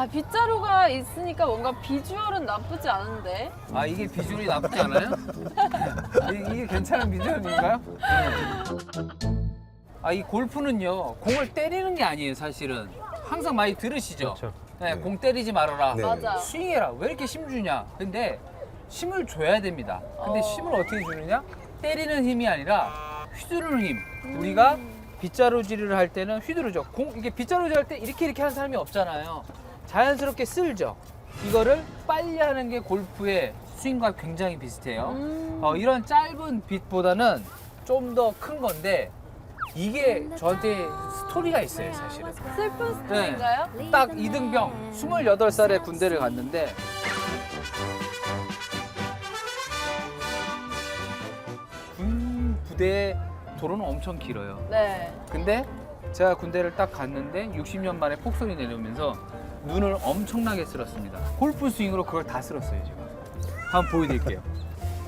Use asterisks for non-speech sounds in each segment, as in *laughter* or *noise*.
야 빗자루가 있으니까 뭔가 비주얼은 나쁘지 않은데. 아 이게 비주얼이 나쁘지 않아요? *laughs* 이- 이게 괜찮은 비주얼인가요? 아 이 골프는요 공을 때리는 게 아니에요 사실은 항상 많이 들으시죠? 그렇죠. 네, 네. 공 때리지 말아라. 네. 맞아. 스윙해라. 왜 이렇게 힘 주냐? 근데 힘을 줘야 됩니다. 근데 어. 힘을 어떻게 주느냐? 때리는 힘이 아니라 휘두르는 힘. 우리가 빗자루질을 할 때는 휘두르죠. 공 이게 빗자루질 할 때 이렇게 이렇게 하는 사람이 없잖아요. 자연스럽게 쓸죠. 이거를 빨리 하는 게 골프의 스윙과 굉장히 비슷해요. 음. 어, 이런 짧은 빗보다는 좀 더 큰 건데 이게 저한테 스토리가 있어요, 사실은. 슬픈 스토리인가요? 딱 이등병 28살에 군대를 갔는데 군 부대 도로는 엄청 길어요. 네. 근데 제가 군대를 딱 갔는데 60년 만에 폭설이 내려오면서 눈을 엄청나게 쓸었습니다. 골프 스윙으로 그걸 다 쓸었어요, 제가. 한번 보여드릴게요.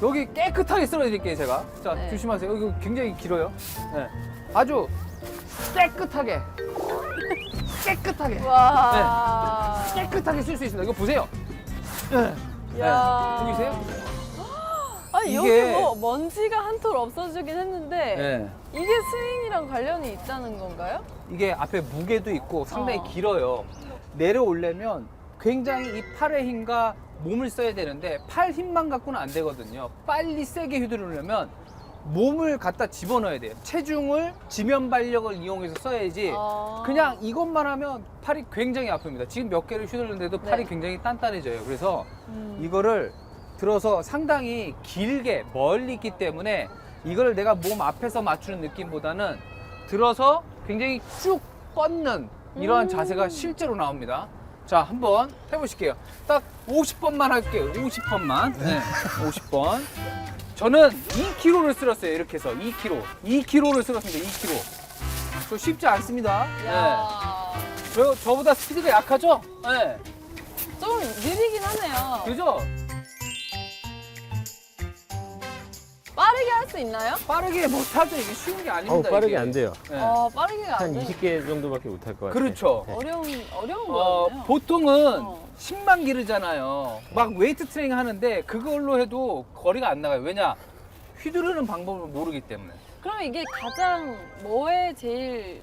여기 깨끗하게 쓸어드릴게요, 제가. 자, 네. 조심하세요. 이거 굉장히 길어요. 네. 아주 깨끗하게. 깨끗하게. 와. 깨끗하게 쓸 수 있습니다. 이거 보세요. 네. 야. 보이세요? 아니 이게- 여기 뭐 먼지가 한톨 없어지긴 했는데 네. 이게 스윙이랑 관련이 있다는 건가요? 이게 앞에 무게도 있고 상당히 어. 길어요. 내려오려면 굉장히 이 팔의 힘과 몸을 써야 되는데 팔 힘만 갖고는 안 되거든요. 빨리 세게 휘두르려면 몸을 갖다 집어넣어야 돼요. 체중을 지면 발력을 이용해서 써야지 어. 그냥 이것만 하면 팔이 굉장히 아픕니다. 지금 몇 개를 휘두르는데도 팔이 네. 굉장히 단단해져요. 그래서 음. 이거를 들어서 상당히 길게 멀리 있기 때문에 이걸 내가 몸 앞에서 맞추는 느낌보다는 들어서 굉장히 쭉 뻗는 이러한 음. 자세가 실제로 나옵니다. 자, 한번 해보실게요. 딱 50번만 할게요. 50번만. 네, 50번. 저는 2kg를 쓸었어요. 이렇게 해서 2kg. 2kg를 쓸었습니다. 2kg. 저 쉽지 않습니다. 야. 네. 저, 저보다 스피드가 약하죠? 네. 좀 느리긴 하네요. 그죠? 빠르게 할 수 있나요? 빠르게 못하죠. 이게 쉬운 게 아닙니다. 어, 빠르게 이게. 안 돼요. 네. 어, 빠르게가 안한 돼. 20개 정도밖에 못 할 것 같아요. 그렇죠. 네. 어려운 어려운 어, 거네요. 보통은 어. 10만 기르잖아요. 막 웨이트 트레이닝 하는데 그걸로 해도 거리가 안 나가요. 왜냐? 휘두르는 방법을 모르기 때문에. 그럼 이게 가장 뭐에 제일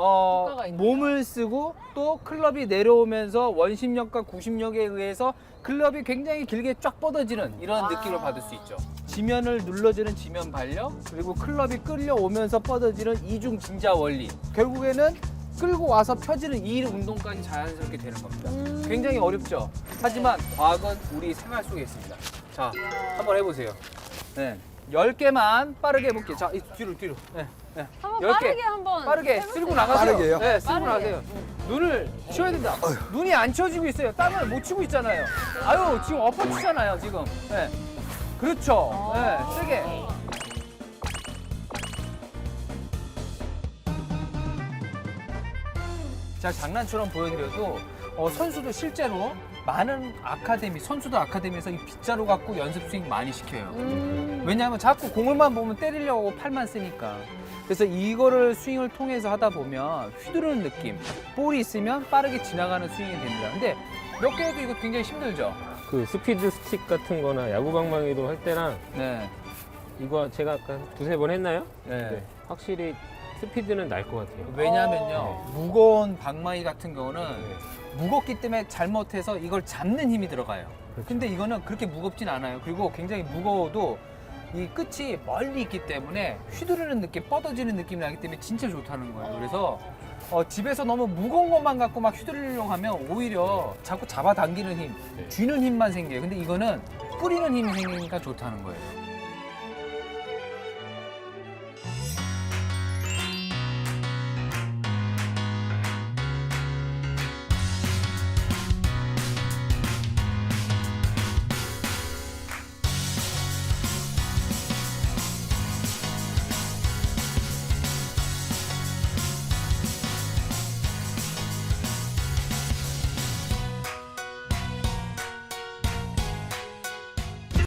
어? 몸을 쓰고 또 클럽이 내려오면서 원심력과 구심력에 의해서 클럽이 굉장히 길게 쫙 뻗어지는 이런 아. 느낌을 받을 수 있죠. 지면을 눌러주는 지면 발력 그리고 클럽이 끌려오면서 뻗어지는 이중 진자 원리. 결국에는 끌고 와서 펴지는 이 운동까지 자연스럽게 되는 겁니다. 음. 굉장히 어렵죠. 하지만 과학은 우리 생활 속에 있습니다. 자, 한번 해보세요. 네. 10개만 빠르게 해볼게요. 자, 이 뒤로, 뒤로. 네. 네. 한번 열 개. 빠르게 한번 빠르게 해보세요. 쓸고 나가세요. 빠르게요? 네, 쓸고 빠르게. 나가세요. 눈을 치워야 된다. 눈이 안 치워지고 있어요. 땀을 못 치고 있잖아요. 아유, 지금 엎어치잖아요, 지금. 네. 그렇죠. 네, 세게. 자, 장난처럼 보여드려도 어, 선수도 실제로 많은 아카데미, 선수들 아카데미에서 이 빗자루 갖고 연습 스윙 많이 시켜요. 음. 왜냐하면 자꾸 공을만 보면 때리려고 팔만 쓰니까. 그래서 이거를 스윙을 통해서 하다 보면 휘두르는 느낌, 볼이 있으면 빠르게 지나가는 스윙이 됩니다. 근데 몇 개 해도 이거 굉장히 힘들죠. 그 스피드 스틱 같은 거나 야구 방망이로 할 때랑 네. 이거 제가 아까 두세 번 했나요? 네. 네. 확실히 스피드는 날 것 같아요. 왜냐하면요, 무거운 방망이 같은 경우는 네. 무겁기 때문에 잘못해서 이걸 잡는 힘이 들어가요. 그렇죠. 근데 이거는 그렇게 무겁진 않아요. 그리고 굉장히 무거워도 이 끝이 멀리 있기 때문에 휘두르는 느낌, 뻗어지는 느낌이 나기 때문에 진짜 좋다는 거예요. 그래서 어, 집에서 너무 무거운 것만 갖고 막 휘두르려고 하면 오히려 자꾸 잡아당기는 힘, 네. 쥐는 힘만 생겨요. 근데 이거는 뿌리는 힘이 생기니까 좋다는 거예요.